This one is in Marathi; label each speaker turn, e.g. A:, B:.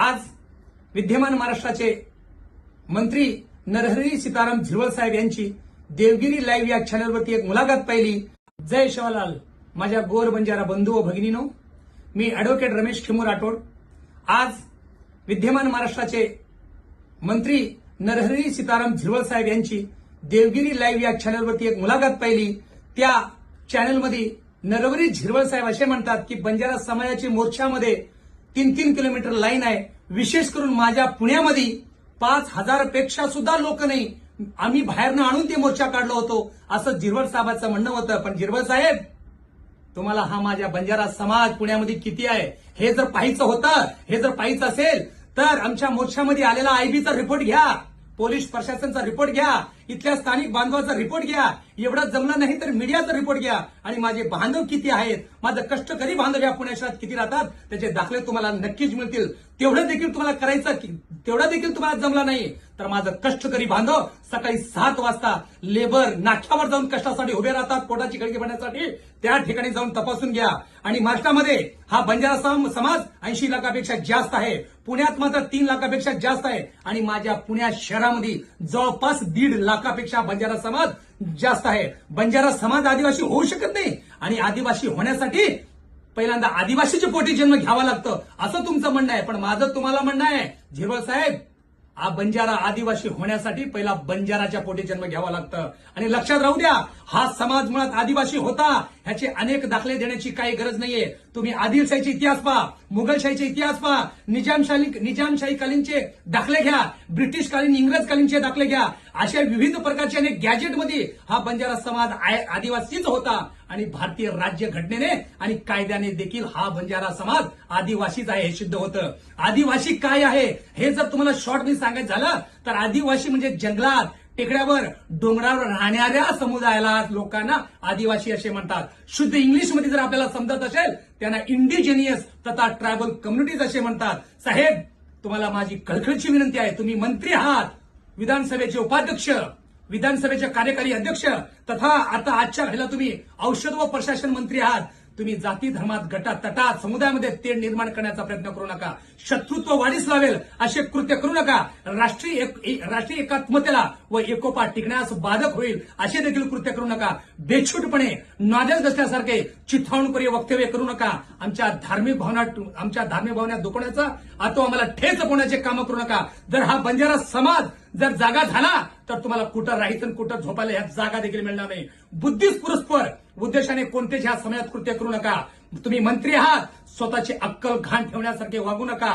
A: आज विद्यमान महाराष्ट्राचे मंत्री नरहरी सीताराम झिरवळ साहेब यांची देवगिरी लाईव्ह या चॅनलवरती एक मुलाखत पाहिली. जय शिवालाल माझ्या गोर बंजारा बंधू व भगिनीनो मी अॅडव्होकेट रमेश खिमू राठोड. आज विद्यमान महाराष्ट्राचे मंत्री नरहरी सीताराम झिरवळ साहेब यांची देवगिरी लाईव्ह या चॅनलवरती एक मुलाखत पाहिली. त्या चॅनलमध्ये नरहरी झिरवळ साहेब असे म्हणतात की बंजारा समाजाची मोर्चामध्ये तीन तीन किलोमीटर लाईन आहे. विशेष करून माझ्या पुण्यामध्ये पाच हजारपेक्षा सुद्धा लोक नाही. आम्ही बाहेरनं आणून ते मोर्चा काढलो होतो. असं झिरवळ साहेबांचं म्हणणं होतं. पण झिरवळ साहेब तुम्हाला हा माझ्या बंजारा समाज पुण्यामध्ये किती आहे? हे जर पाहायचं होतं हे जर पाहायचं असेल तर आमच्या मोर्चामध्ये आलेला आयबीचा रिपोर्ट घ्या. पोलीस प्रशासनचा रिपोर्ट घ्या. इथल्या स्थानिक बांधवाचा रिपोर्ट घ्या. एवढं जमला नाही तर मीडियाचा रिपोर्ट घ्या. आणि माझे बांधव किती आहेत? माझं कष्टकरी बांधव या पुणे शहरात किती राहतात? त्याचे दाखले तुम्हाला नक्कीच मिळतील. तेवढं देखील तुम्हाला करायचं तेवढा तेवढं देखील तुम्हाला जमला नाही. तर माझं कष्टकरी बांधव? सकाळी सात वाजता लेबर नाक्यावर जाऊन कष्टासाठी उभे राहतात पोटाची खळगी भरण्यासाठी. त्या ठिकाणी जाऊन तपासून घ्या. आणि महाराष्ट्रामध्ये हा बंजारा समाज ऐंशी लाखापेक्षा जास्त आहे. पुण्यात मात्र तीन लाखापेक्षा जास्त आहे. आणि माझ्या पुण्या शहरामध्ये जवळपास दीड लाख लाखापेक्षा बंजारा समाज जास्त आहे. बंजारा समाज आदिवासी होऊ शकत नाही. आणि आदिवासी होण्यासाठी पहिल्यांदा आदिवासीच्या पोटी जन्म घ्यावा लागतं. असं तुमचं म्हणणं आहे. पण माझं तुम्हाला म्हणणं आहे झिरवळ साहेब हा बंजारा आदिवासी होण्यासाठी पहिला बंजाराच्या पोटी जन्म घ्यावा लागतं. आणि लक्षात राहू द्या हा समाज मुळात आदिवासी होता. ह्याचे अनेक दाखले देण्याची काही गरज नाहीये. तुम्ही आदिलशाहीचे इतिहास पहा मुघलशाहीचे इतिहास पहा निजामशाही निजामशाहीकालीनचे दाखले घ्या ब्रिटिशकालीन इंग्रजकालीनचे दाखले घ्या. अशा विविध प्रकारचे अनेक गॅजेटमध्ये हा बंजारा समाज आदिवासीच होता आणि भारतीय राज्य घटनेने आणि कायद्याने देखील हा बंजारा समाज आदिवासीच आहे हे सिद्ध होतं. आदिवासी काय आहे? हे जर तुम्हाला शॉर्ट मी सांगायचं झालं तर आदिवासी म्हणजे जंगलात टेकड्यावर डोंगरावर राहणाऱ्या समुदायाला लोकांना आदिवासी असे म्हणतात. शुद्ध इंग्लिशमध्ये जर आपल्याला समजत असेल त्यांना इंडिजिनियस तथा ट्रायबल कम्युनिटीज असे म्हणतात. साहेब तुम्हाला माझी कळकळीची विनंती आहे. तुम्ही मंत्री आहात. विधानसभेचे उपाध्यक्ष विधानसभेचे कार्यकारी अध्यक्ष तथा आता आजच्या घडीला तुम्ही औषध व प्रशासन मंत्री आहात. तुम्ही जाती धर्मात गटात तटात समुदायामध्ये तेढ निर्माण करण्याचा प्रयत्न करू नका. शत्रुत्व वाढीस लावेल असे कृत्य करू नका. राष्ट्रीय एक- राष्ट्रीय एकात्मतेला व एकोपा टिकण्यास बाधक होईल असे देखील कृत्य करू नका. बेछूटपणे नॉलेज असल्यासारखे चिथावणकरी वक्तव्य करू नका. आमच्या धार्मिक भावना आमच्या धार्मिक भावना दुखवण्याचा अथवा आम्हाला ठेच पोहण्याचे काम करू नका. जर हा बंजारा समाज जर जागा झाला तर तुम्हाला कुठं राहायचं आणि कुठं झोपायला ह्या जागा देखील मिळणार नाही. बुद्धिस्ट पुरस्पर उद्देशाने कोणतेच ह्या समयात कृत्य करू नका. तुम्ही मंत्री आहात स्वतःची अक्कल घाण ठेवण्यासारखे वागू नका.